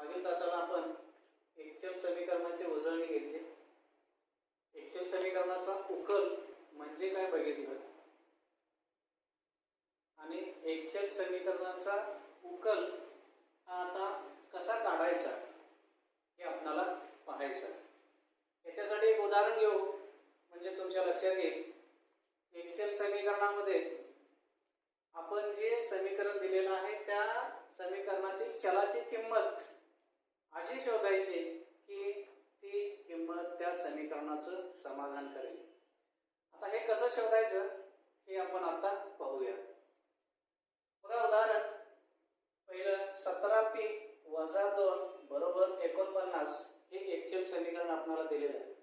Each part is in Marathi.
मागील तासाला आपण एक्सेल समीकरणाची उजळणी घेतली. एक्सेल समीकरणाचा उकल म्हणजे काय बघितलं? आणि एक्सेल समीकरणाचा उकल हा आता कसा काढायचा हे आपणाला पाहायचं याच्यासाठी एक उदाहरण घेऊ म्हणजे तुमच्या लक्षात येईल. एक्सेल समीकरणामध्ये आपण जे समीकरण दिलेलं आहे त्या समीकरणातील चलाची किंमत अशी शोधायची की ती किंमत त्या समीकरणाचं समाधान करेल. आता हे कसं शोधायचं? हे आपण आता पाहूया. बघा उदाहरण. पहिलं सतरा पी वजा दोन बरोबर एकोणपन्नास हे एक्चुअल समीकरण आपल्याला दिलेलं आहे.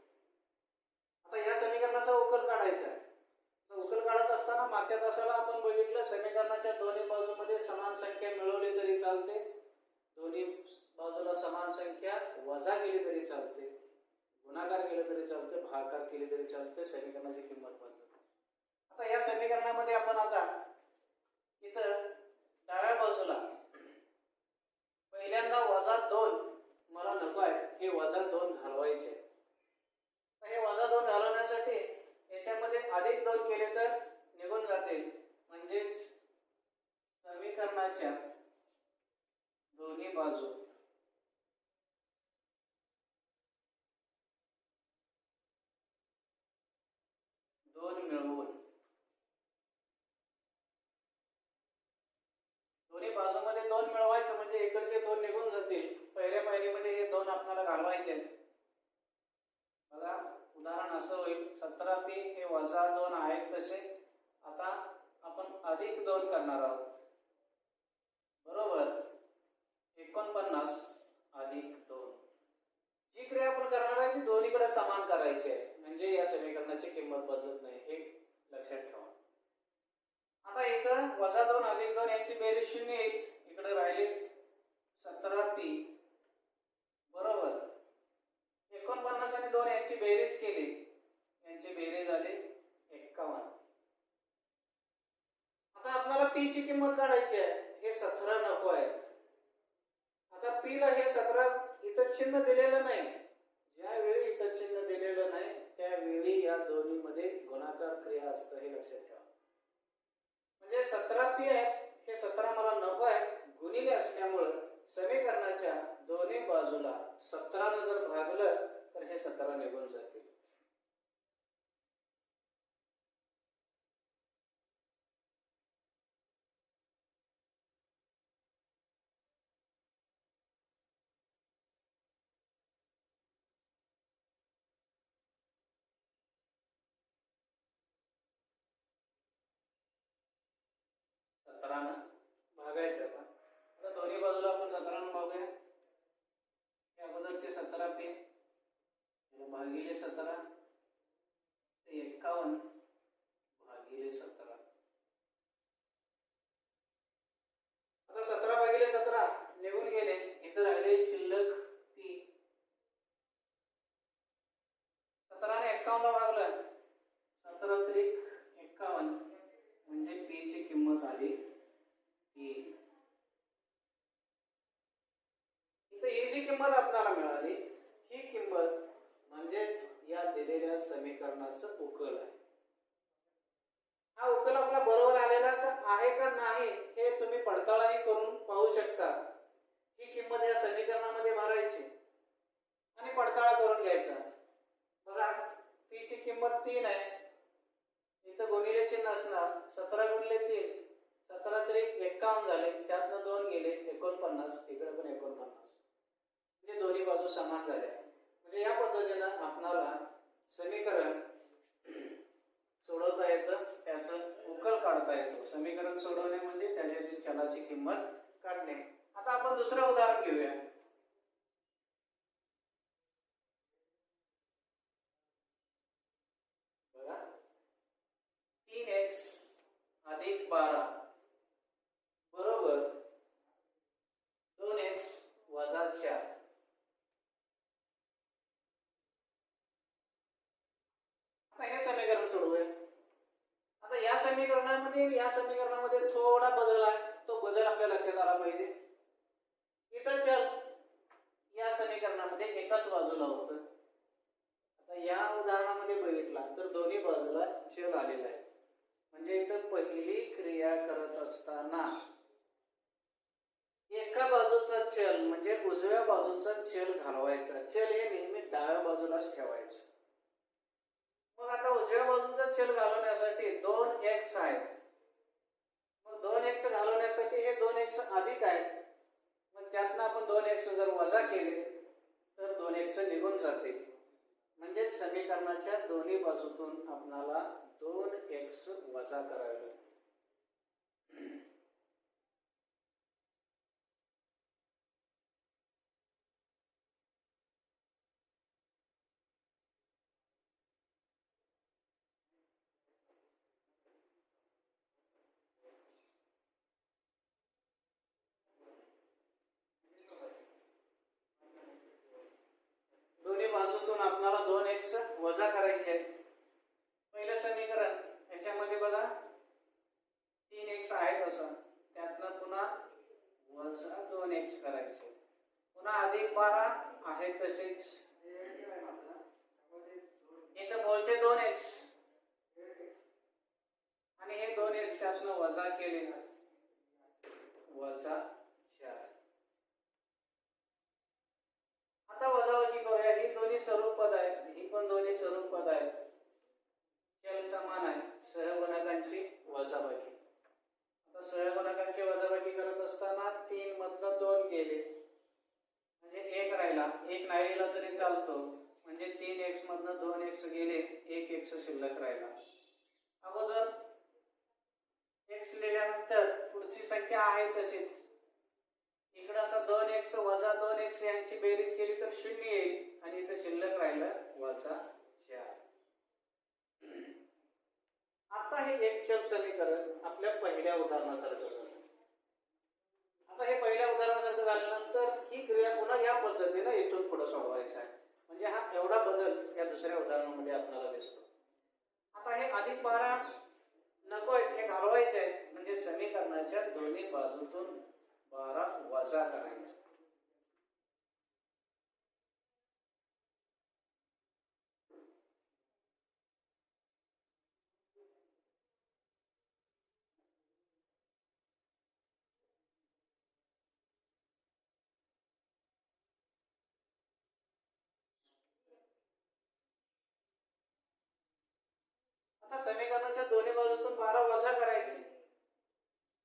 आता या समीकरणाचा उकल काढायचा आहे. तर उकल काढत असताना मागच्या तासाला आपण बघितलं समीकरणाच्या दोन्ही बाजूमध्ये समान संख्या मिळवली तरी चालते. दोन्ही बाजूला समान संख्या वजा केली तरी चालते गुणाकार केले तरी चालते भागाकार केले तरी चालते समीकरणाची किंमत बदलते. आता या समीकरणामध्ये आपण आता इथं डाव्या बाजूला पहिल्यांदा वजा दोन मला नको आहेत हे वजा दोन घालवायचे. तर हे वजा दोन घालवण्यासाठी याच्यामध्ये अधिक दोन केले तर निघून जातील. म्हणजेच समीकरणाच्या दोन्ही बाजू. दोन मिळवून. दोन्ही बाजूमध्ये दोन मिळवायचं म्हणजे इकडचे दोन निघून जातील. पहिल्या पायरीमध्ये हे दोन आपल्याला घालवायचे. बघा उदाहरण असं होईल. सतरा पी हे वजा दोन आहेत तसे. आता आपण अधिक दोन करणार आहोत बरोबर एकोणपन्नास अधिक दोन. जी क्रिया आपण करणार आहे ती दोन्हीकडे समान करायची आहे. म्हणजे या समीकरणाची किंमत बदलत नाही हे लक्षात ठेवा. आता इथं वजा दोन अधिक दोन यांची बेरीज शून्य येईल इकडे राहिले सतरा पी बरोबर. एकोणपन्नास आणि दोन यांची बेरीज केली. यांची बेरीज आली एक्कावन्न आता आपल्याला पी ची किंमत काढायची आहे. हे सतरा नको आहे. आता पी ला हे सतरा इथं चिन्ह दिलेलं नाही. ज्यावेळी इथं चिन्ह दिलेलं नाही त्यावेळी या दोन्हीमध्ये गुणाकार क्रिया असतं हे लक्षात ठेवा. म्हणजे सतरा पी आहे हे सतरा मला नको आहे. गुणिले असल्यामुळं समीकरणाच्या दोन्ही बाजूला सतरानं जर भागलं तर हे सतरा निघून जाते. सतरानं भागायचं आपण. आता दोन्ही बाजूला आपण सतरानं भागूया. हे अगोदरचे सतरा ते भागिले सतरा. ते एक्कावन्न भागिले सतरा. आता सतरा भागिले सतरा निघून गेले इथं राहिले शिल्लक पी सतराने एक्कावन्नला भागलं सतरा त्रिक एक्कावन्न म्हणजे पी ची किंमत आली तीन इथं ही जी किंमत आपल्याला मिळाली ही किंमत म्हणजेच या दिलेल्या समीकरणाचं उकल आहे हा उकल आपला बरोबर आलेला का आहे का नाही हे तुम्ही पडताळाही करून पाहू शकता ही किंमत या समीकरणामध्ये भरायची आणि पडताळा करून घ्यायचा बघा पी ची किंमत तीन आहे इथं गुणिले चिन्ह असणार सतरा गुणिले तीन सतरा तरी एक्कावन्न झाले त्यातनं दोन गेले एकोणपन्नास इकडे पण एकोणपन्नास म्हणजे दोन्ही बाजू समान झाल्या म्हणजे या पद्धतीनं आपणाला समीकरण सोडवता येतं त्याचं उकल काढता येतो. समीकरण सोडवणे म्हणजे त्याच्यातील चलाची किंमत काढणे. आता आपण दुसरं उदाहरण घेऊया बघा तीन एक्स अधिक बारा बरोबर दोन एक्स वजा चार आता हे समीकरण सोडवूया आता या समीकरणामध्ये या समीकरणामध्ये थोडा बदल आहे तो बदल आपल्या लक्षात आला पाहिजे इथं चल एकाच बाजूला होतं आता या उदाहरणामध्ये बघितला तर दोन्ही बाजूला चल आलेला आहे म्हणजे इथं पहिली क्रिया करत असताना एका बाजूचा चल म्हणजे उजव्या बाजूचा चल घालवायचा. चल हे नेहमी डाव्या बाजूलाच ठेवायचं. मग आता उजव्या बाजूचा चल घालवण्यासाठी दोन एक्स आहेत. मग दोन एक्स घालवण्यासाठी हे दोन एक्स अधिक आहेत. मग त्यातनं आपण दोन एक्स जर वजा केले तर दोन एक्स निघून जाते म्हणजे समीकरणाच्या दोन्ही बाजूतून आपणाला दोन एक्स वजा करावे लागते दोन्ही बाजूतून आपल्याला दोन एक्स वजा करायचे आहेत पहिलं समीकरण मध्ये बघा. तीन एक्स आहेत असं. त्यातनं पुन्हा वजा दोन एक्स करायचे. पुन्हा अधिक बारा आहे तसेच. इथं बोलचे दोन एक्स आणि हे दोन एक्स त्यातनं वजा केले. वजा चार. आता वजाबाकी करूया. ही दोन्ही स्वरूप पद आहेत. ही पण दोन्ही स्वरूप पद आहेत. चल समान आहे. सहगुणकांची वजाबाकी. आता सहगुणकांची वजाबाकी करत असताना तीन मधनं दोन गेले. म्हणजे एक राहिला. एक नाही राहिला तरी चालतो. म्हणजे तीन एक्स मधनं दोन एक्स गेले एक एक्स शिल्लक राहिला. अगोदर एक्स लिहिल्यानंतर पुढची संख्या आहे तशीच. इकडे आता दोन एक्स वजा दोन एक्स यांची बेरीज केली तर शून्य येईल. आणि इथं शिल्लक राहिलं वजा चार. आता हे एक चल समीकरण आपल्या पहिल्या उदाहरणासारखं झालं. आता हे पहिल्या उदाहरणासारखं झाल्यानंतर ही क्रिया पुन्हा या पद्धतीने इथून पुढे सोडवायचा आहे. म्हणजे हा एवढा बदल या दुसऱ्या उदाहरणामध्ये आपल्याला दिसतो. आता हे अधिक बारा नको आहेत हे घालवायचे म्हणजे समीकरणाच्या दोन्ही बाजूतून बारा वजा करायचं. आता समीकरणाच्या दोन्ही बाजूतून बारा वजा करायचे.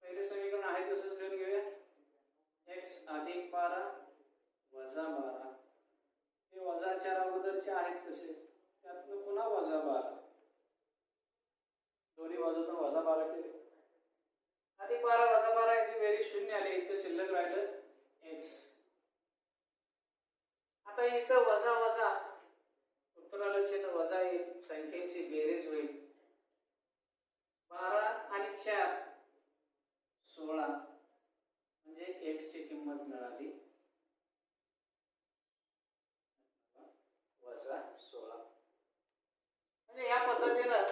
पहिले समीकरण आहे तसंच लिहून घेऊया. एक्स अधिक बारा वजा बारा. हे वजा चार अगोदरचे आहेत तसेच त्यातनं पुन्हा वजा बारा. दोन्ही बाजूतून वजा बारा केले. अधिक बारा वजा बारा याची बेरीज शून्य आली. इथं शिल्लक राहिलं एक्स आता इथं वजा वजा. उत्तराला चिन्ह वजा येईल संख्येची बेरीज होईल. बारा आणि चार. सोळा. म्हणजे एक्स ची किंमत मिळाली. वजा सोळा. म्हणजे या पद्धतीनं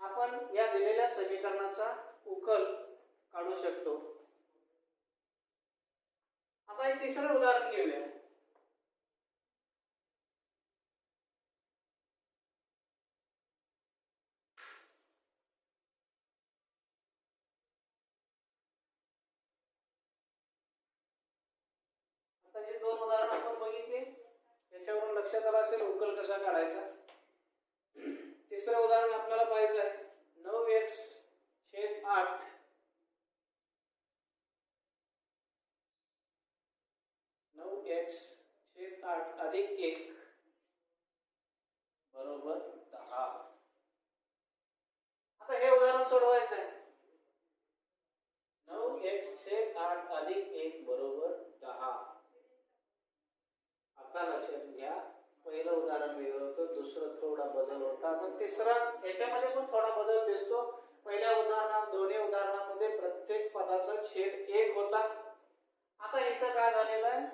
आपण या दिलेल्या समीकरणाचा उकल काढू शकतो. आता एक तिसरं उदाहरण घेऊया आता जे दोन उदाहरण आपण बघितली. त्याच्यावरून लक्षात आलं असेल उकल कसा काढायचा. तिसरं उदाहरण आपल्याला पाहायचं आहे. नऊ एक्स छेद आठ. नऊ एक्स छेद आठ अधिक एक बरोबर दहा. आता हे उदाहरण सोडवायचं आहे. नऊ एक्स छेद आठ अधिक एक बरोबर दहा. आता लक्षात घ्या. पहिलं उदाहरण वेगळं होतं दुसरं थोडा बदल होता. आता तिसरा याच्यामध्ये पण थोडा बदल दिसतो. पहिल्या उदाहरणात दोन्ही उदाहरणामध्ये प्रत्येक पदाचा छेद एक होता. आता इथं काय झालेलं आहे?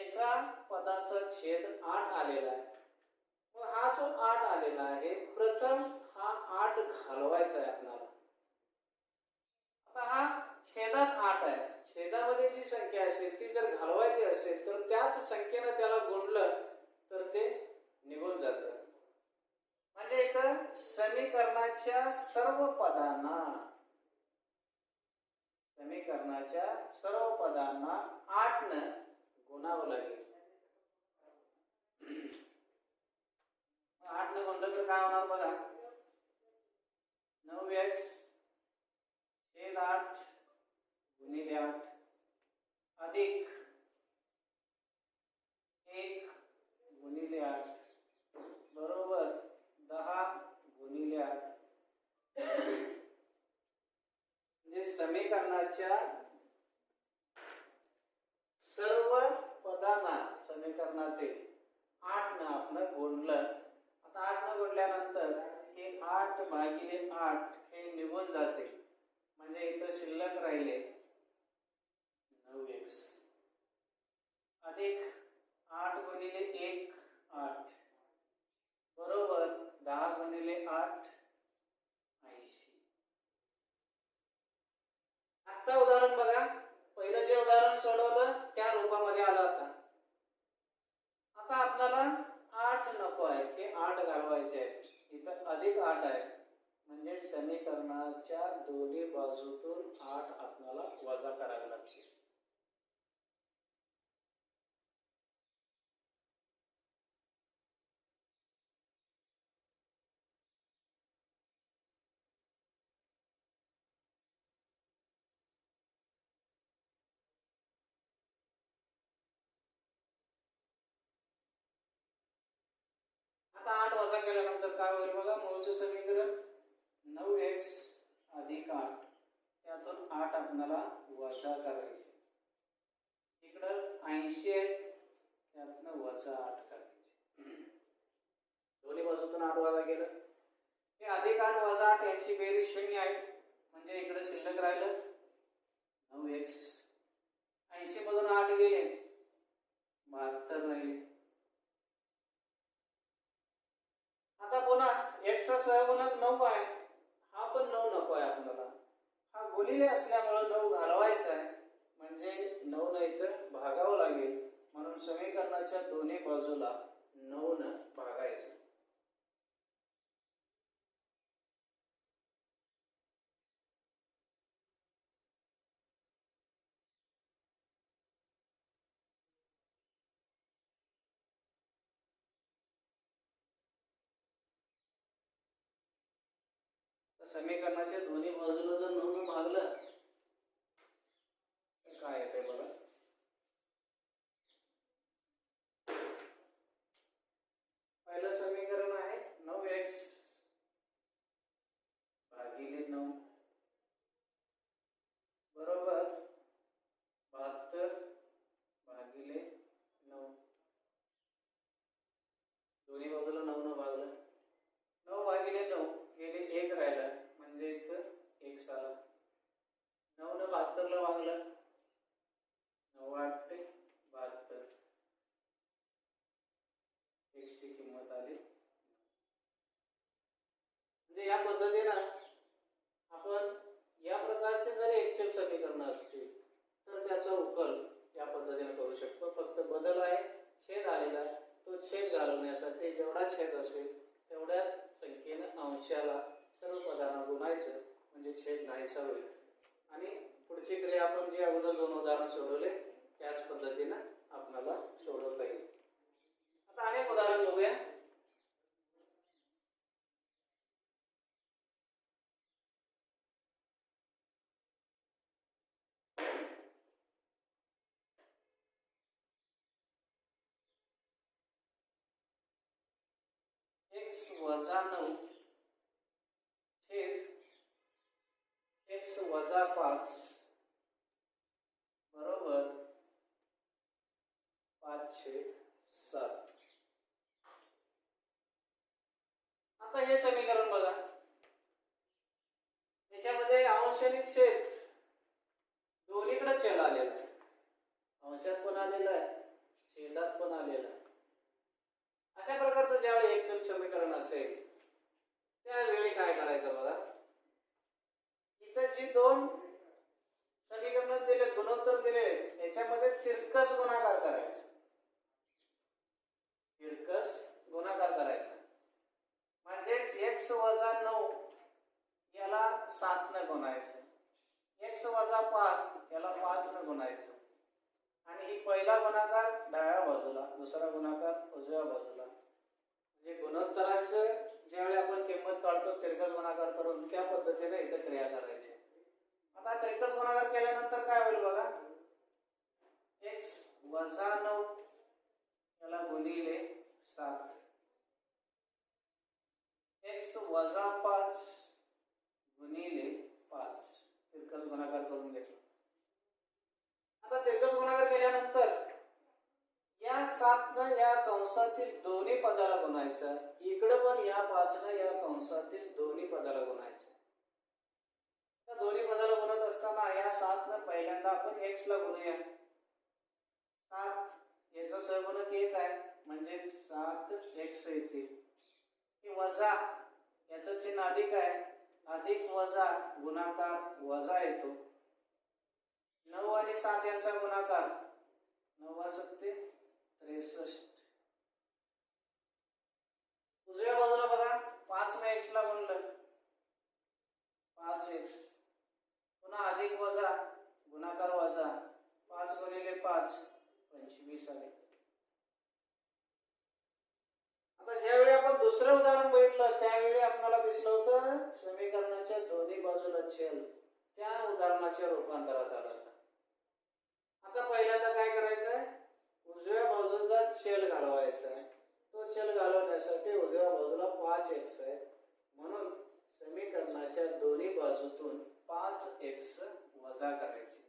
एका पदाचा छेद आठ आलेला आहे. मग हा जो आठ आलेला आहे प्रथम हा आठ घालवायचा आहे आपल्याला. छेदात आठ आहे. छेदामध्ये जी संख्या असेल ती जर घालवायची असेल तर त्याच संख्येनं त्याला गुणलं तर ते निघून जात. म्हणजे इथं समीकरणाच्या सर्व पदांना समीकरणाच्या सर्व पदांना आठ न गुणावं लागेल. आठ न गुणलं तर काय होणार बघा? नऊ एक्स एक आठ गुणिले आठ अधिक एक गुणिले आठ बरोबर दहा गुणिले आठ म्हणजे समीकरणाच्या सर्व पदांना समीकरणाचे आठ न आपण गुणलं. आता आठ न गोंडल्यानंतर हे आठ भागिले आठ हे निघून जाते. म्हणजे इथं शिल्लक राहिले. नऊ एक्स अधिक आठ गुणिले एक आठ. बरोबर दहा गुणिले आठ ऐंशी. आत्ता उदाहरण बघा. पहिलं जे उदाहरण सोडवलं त्या रूपामध्ये आलं होता आता आपल्याला आठ नको आहेत. हे आठ घालवायचे आहेत. इथं अधिक आठ आहे. म्हणजे समीकरणाच्या दोन्ही बाजूतून आठ आपल्याला वजा करावे लागतील. आता आठ वजा केल्यानंतर काय होईल बघा मूळचं समीकरण नऊ एक्स अधिक आठ. त्यातून आठ आपल्याला वजा करायचे. इकडं ऐंशी आहेत त्यातनं वजा आठ करायचे. दोन्ही बाजूतून आठ वजा केलं. हे अधिक आठ वजा आठ यांची बेरीज शून्य आहे. म्हणजे इकडे शिल्लक राहिलं. नऊ एक्स ऐंशी मधून आठ गेले. बहात्तर राहिले आता पुन्हा एक्सचा सहगुणक नऊ आहे. हा पण नऊ नको आहे आपल्याला. हा गुणिले असल्यामुळे नऊ घालवायचा आहे. म्हणजे नऊ नाही तर भागावं लागेल. म्हणून समीकरणाच्या दोन्ही बाजूला नऊ न भागायचं. समीकरणाच्या दोन्ही बाजूला जर नऊ भागलं काय येते बघा पहिलं समीकरण आहे नऊ एक्स भागिले नऊ बरोबर बहात्तर भागिले नऊ दोन्ही बाजूला नऊ न भागलं नऊ भागिले नऊ गेले एक राहिला म्हणजे इथं एक आला नऊ न बहात्तरला वागलं नऊ आठ बहात्तर एकची किंमत आली म्हणजे या पद्धतीनं आपण या प्रकारचे जर एकचल समीकरण असतील तर त्याचा उकल या पद्धतीने करू शकतो फक्त बदल आहे छेद आलेला आहे चालवण्यासाठी जेवढा छेद असेल तेवढ्या संख्येनं अंशाला सर्व पदांना गुणायचं म्हणजे छेद नाहीसा होईल. आणि पुढची क्रिया आपण जे अगोदर दोन उदाहरण सोडवले त्याच पद्धतीनं आपल्याला सोडवता येईल. आता अनेक उदाहरण बघूया. एक्स वजा नऊ. छेद एक्स वजा पाच. बरोबर. पाच छेद सात. आता हे समीकरण बघा. याच्यामध्ये अंश आणि छेद दोन्हीकडे छेद आलेला आहे. अंशात पण आलेला आहे. छेदात पण आलेला आहे. अशा प्रकारचं ज्यावेळी एक्सएल समीकरण असेल त्यावेळी काय करायचं बघा? इथं जी दोन समीकरण दिले गुणोत्तर दिले याच्यामध्ये तिरकस गुणाकार करायचा. तिरकस गुणाकार करायचा. म्हणजेच एक्स वजा नऊ याला सात न गुणायचं. एक्स वजा पाच याला पाच न गुणायचं. आणि ही पहिला गुणाकार डाव्या बाजूला दुसरा गुणाकार उजव्या बाजूला. म्हणजे गुणोत्तराचं ज्यावेळी आपण किंमत काढतो तिरकस गुणाकार करून त्या पद्धतीने इथं क्रिया करायची. आता तिरकस गुणाकार केल्यानंतर काय होईल बघा? एक्स वजा नऊ याला गुणिले सात. एक्स वजा पाच गुणिले पाच. तिरकस गुणाकार करून घेतला. आता तिरकस गुणाकार केल्यानंतर या सातनं या कंसातील दोन्ही पदाला गुणायचं. इकडं पण या पाचनं या कंसातील दोन्ही पदाला गुणायचं. त्या दोन्ही पदाला गुणत असताना या सातनं पहिल्यांदा आपण एक्स ला गुणूया. सात याचा सहगुणक एक आहे. म्हणजे सात एक्स येते. वजा याचं चिन्ह अधिक आहे. अधिक वजा गुणाकार वजा येतो. नऊ आणि सात यांचा गुणाकार. नऊ सत्ते त्रेसष्ट. उजव्या बाजूला बघा पाच ने एक्स ला गुणलं. पाच एक्स पुन्हा अधिक वजा गुणाकार वजा पाच गुणिले पाच पंचवीस आले आता ज्यावेळी आपण दुसरं उदाहरण बघितलं त्यावेळी आपल्याला दिसलं होतं समीकरणाच्या दोन्ही बाजूला छेद त्या उदाहरणाच्या रूपांतरात आलं होतं. आता पहिल्यांदा काय करायचंय? उजव्या बाजूचा चेल घालवायचा आहे. तो चल घालवण्यासाठी उजव्या बाजूला पाच एक्स आहे. म्हणून समीकरणाच्या दोन्ही बाजूतून पाच एक्स वजा करायचे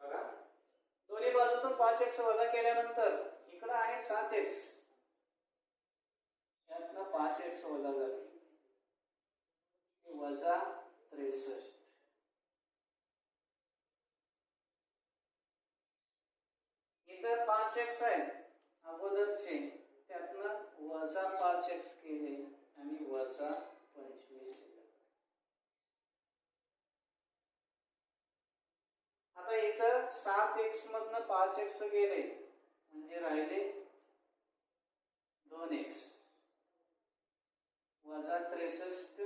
बघा दोन्ही बाजूतून पाच एक्स वजा केल्यानंतर इकडं आहे सात एक्स यातनं पाच एक्स वजा झाले. वजा त्रेसष्ट. इतर पाच एक्स आहेत. अगोदरचे. त्यातनं वजा पाच एक्स केले आणि वजा पंचवीस केले. आता इथं सात एक्स मधनं पाच एक्स गेले. म्हणजे राहिले दोन एक्स वजा त्रेसष्ट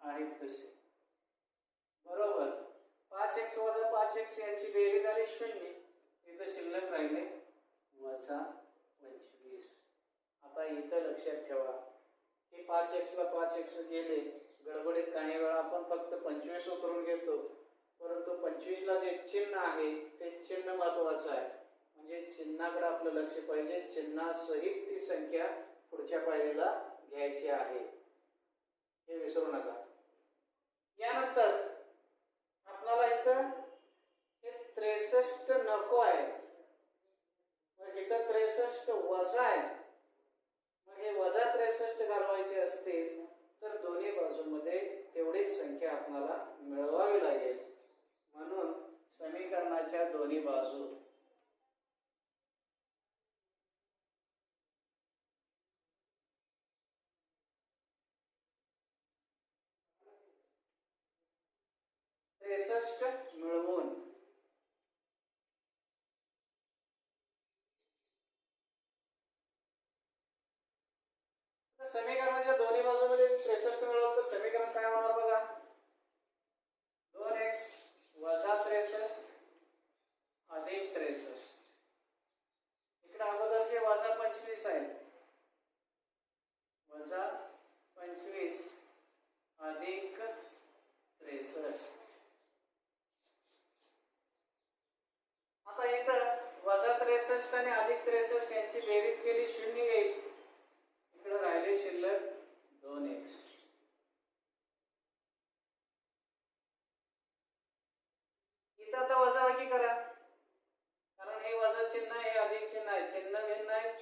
आहेत तसे. बरोबर. पाच एक्स वजा पाच एक्स यांची बेरीज आली शून्य. इथं शिल्लक राहिले वजा पंचवीस. आता इथं लक्षात ठेवा. हे पाच एक्सला पाच एक्स गेले. गडबडीत काही वेळा आपण फक्त पंचवीस उतरून घेतो. परंतु पंचवीसला जे चिन्ह आहे ते चिन्ह महत्वाचं आहे. म्हणजे चिन्हाकडे आपलं लक्ष पाहिजे. चिन्हासहित ती संख्या पुढच्या पायरीला घ्यायची आहे. हे विसरू नका. यानंतर आपल्याला इथं हे त्रेसष्ट नको आहे. मग इथं त्रेसष्ट वजा आहे. मग हे वजा त्रेसष्ट घालवायचे असतील तर दोन्ही बाजूमध्ये तेवढीच संख्या आपल्याला मिळवावी लागेल. म्हणून समीकरणाच्या दोन्ही बाजू. त्रेसष्ट मिळवून तर समीकरणाच्या दोन्ही बाजूमध्ये त्रेसष्ट मिळवलं तर समीकरण काय होणार बघा? वजा त्रेसष्ट अधिक त्रेसष्ट इकडे अगोदरचे वजा पंचवीस आहे वजा पंचवीस अधिक त्रेसष्ट आता इथं वजा त्रेसष्ट आणि अधिक त्रेसष्ट यांची बेरीज केली शून्य येईल इकडे राहिले शिल्लक दोन एक्स इथं आता वजाबाकी करा कारण हे वजा चिन्ह आहे हे अधिक चिन्ह आहे चिन्ह भिन्न आहे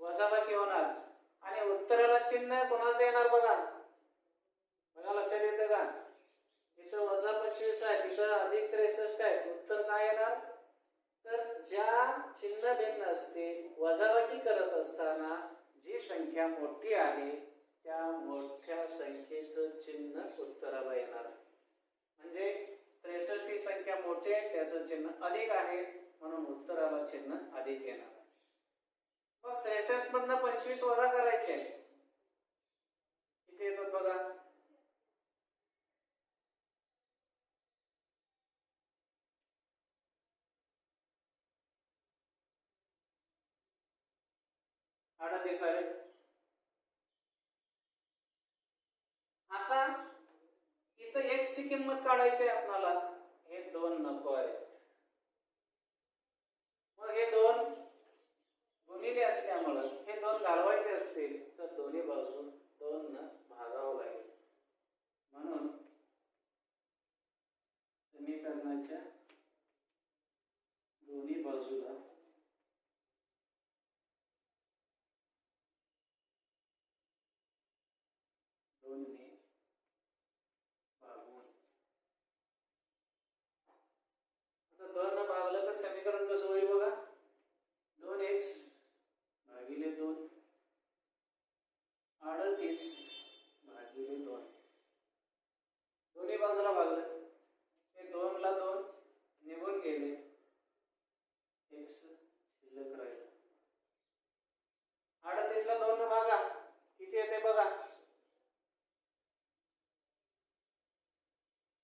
वजाबाकी होणार आणि उत्तराला चिन्ह कोणाचं येणार बघा बघा लक्षात येतं का इथं वजा पंचवीस आहे तिथं अधिक त्रेसष्ट आहे उत्तर काय येणार तर ज्या चिन्ह भिन्न असते वजाबाकी करत असताना जी संख्या मोठी आहे त्या मोठ्या संख्येचं चिन्ह उत्तराला येणार आहे. म्हणजे त्रेसष्ट ही संख्या मोठी आहे त्याचं चिन्ह अधिक आहे म्हणून उत्तराला चिन्ह अधिक येणार आहे. मग त्रेसष्ट मधनं पंचवीस वजा करायचे किती येतात बघा अडतीस आहे आता इथं एक्स ची किंमत काढायची आहे आपणाला हे दोन नको आहेत. मग हे दोन गुणिले असल्यामुळं हे दोन घालवायचे असतील तर दोन्ही बाजू दोन न भागावं लागेल. म्हणून समीकरणाच्या दोन्ही बाजूला दोन ने भागून आता दोन न भागलं तर समीकरण कसं होईल बघा? दोन एक्स भागिले दोन अडतीस भागिले दोन. दोन्ही बाजूला भागलं हे दोन ला दोन निघून गेले एक्स शिल्लक राहील अडतीस ला दोन न भागा किती येते बघा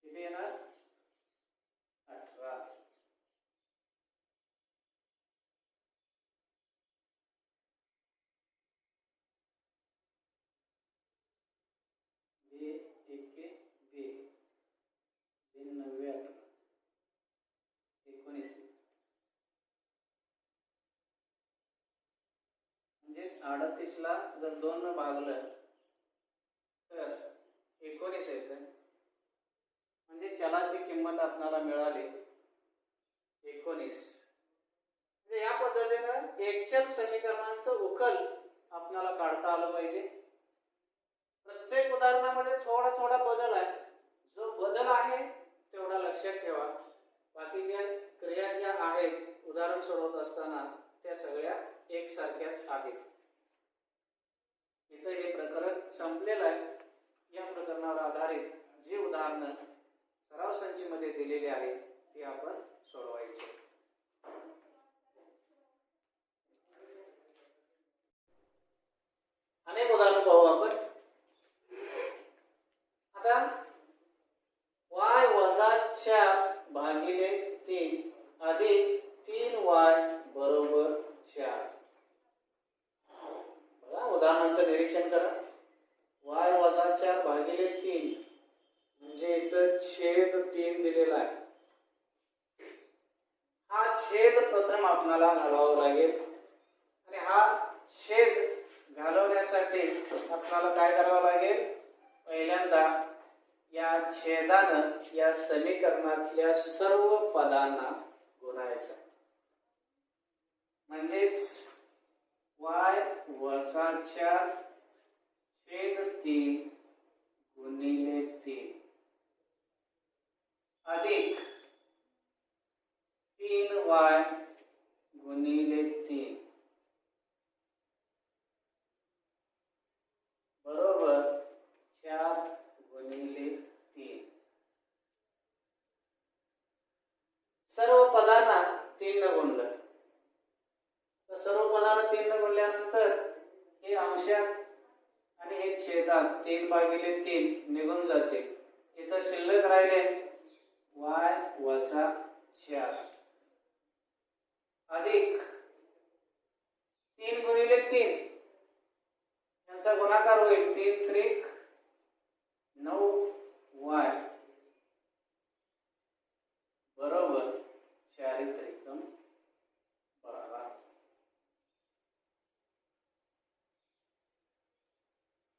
किती येणार अठरा बे एके बे बे नव्वे अठरा एकोणीस. म्हणजेच अडतीसला जर दोन न भागलं तर एकोणीस येतं. म्हणजे चलाची किंमत आपणाला मिळाली एकोणीस. म्हणजे या पद्धतीनं एकचल समीकरणांचं उकल आपणाला काढता आलं पाहिजे. प्रत्येक उदाहरणामध्ये थोडा थोडा बदल आहे. जो बदल आहे तेवढा लक्षात ठेवा. बाकीच्या क्रिया ज्या आहेत उदाहरण सोडवत असताना त्या सगळ्या एकसारख्याच आहेत. इथं हे प्रकरण संपलेलं आहे. या प्रकरणावर आधारित जी उदाहरणं सराव संचीमध्ये दिलेली आहेत ती आपण सोडवायची.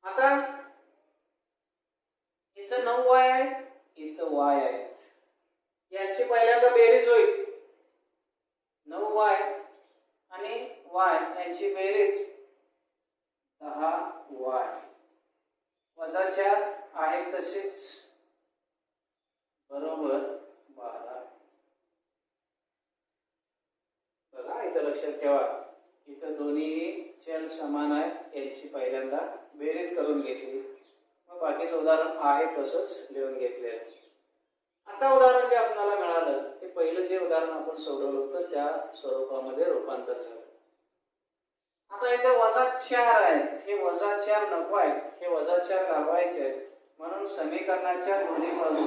आता इथं नऊ वाय आहे इथं वाय आहेत. यांची पहिल्यांदा बेरीज होईल. नऊ वाय आणि वाय यांची बेरीज दहा वाय वजा चार आहे तसेच. बरोबर बारा. लक्षात ठेवा. इथं दोन्हीही चल समान आहे यांची पहिल्यांदा बेरीज करून घेतली. मग बाकीचं उदाहरण आहे तसंच लिहून घेतले आता उदाहरण जे आपल्याला मिळालं ते पहिलं जे उदाहरण आपण सोडवलं होतं त्या स्वरूपामध्ये रूपांतर झालं. आता इथे वजा चार आहेत. हे वजा चार नको आहेत. हे वजा चार लावायचे आहेत. म्हणून समीकरणाच्या दोन्ही बाजू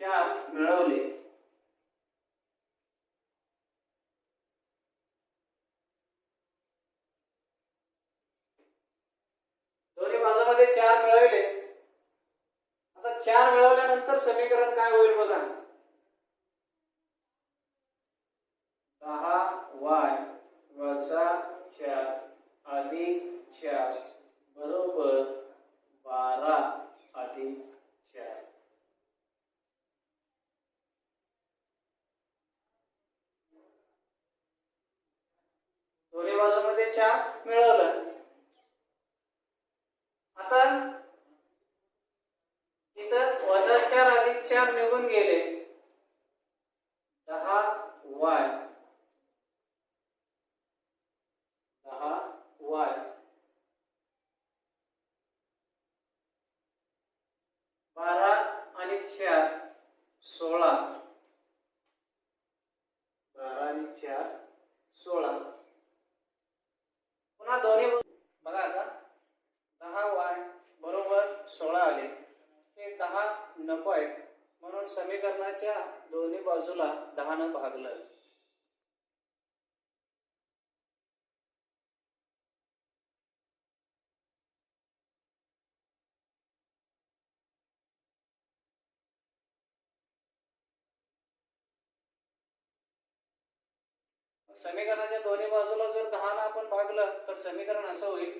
चार मिळवले दोन्ही बाजूमध्ये चार मिळवले आता चार मिळवल्यानंतर समीकरण काय होईल बघा दहा वाय वजा चार अधिक चार बरोबर बारा अधिक चार दोन्ही बाजूमध्ये चार मिळवलं आता इथं वजा चार निघून गेले दहा वाय दहा वाय बारा आणि चार सोळा बारा आणि चार सोळा पुन्हा दोन्ही बघा आता दहा वाय बरोबर सोळा आले हे दहा नको आहेत म्हणून समीकरणाच्या दोन्ही बाजूला दहानं भागलं. समीकरणाच्या दोन्ही बाजूला जर दहानं आपण भागलं तर समीकरण असं होईल.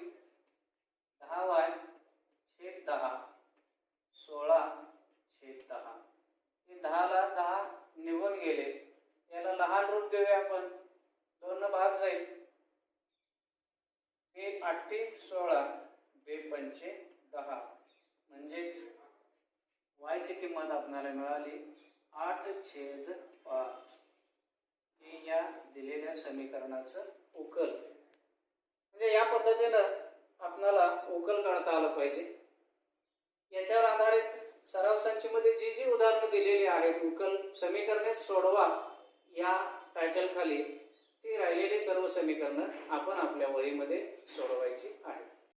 दहा वाय छेद दहा सोळा छेद दहा. हे दहाला दहा निघून गेले. याला लहान रूप देऊया आपण. दोन भाग जाईल. हे आठशे सोळा बे पंचे दहा. म्हणजेच वायची किंमत आपल्याला मिळाली आठ छेद पाच. हे या दिलेल्या समीकरणाचं उकल. म्हणजे या पद्धतीनं आपणाला उकल काढता आलं पाहिजे. याच्यावर आधारित सराव संचीमध्ये जी जी उदाहरणं दिलेली आहेत उकल समीकरणे सोडवा या टायटल खाली ती राहिलेली सर्व समीकरणं आपण आपल्या वहीमध्ये सोडवायची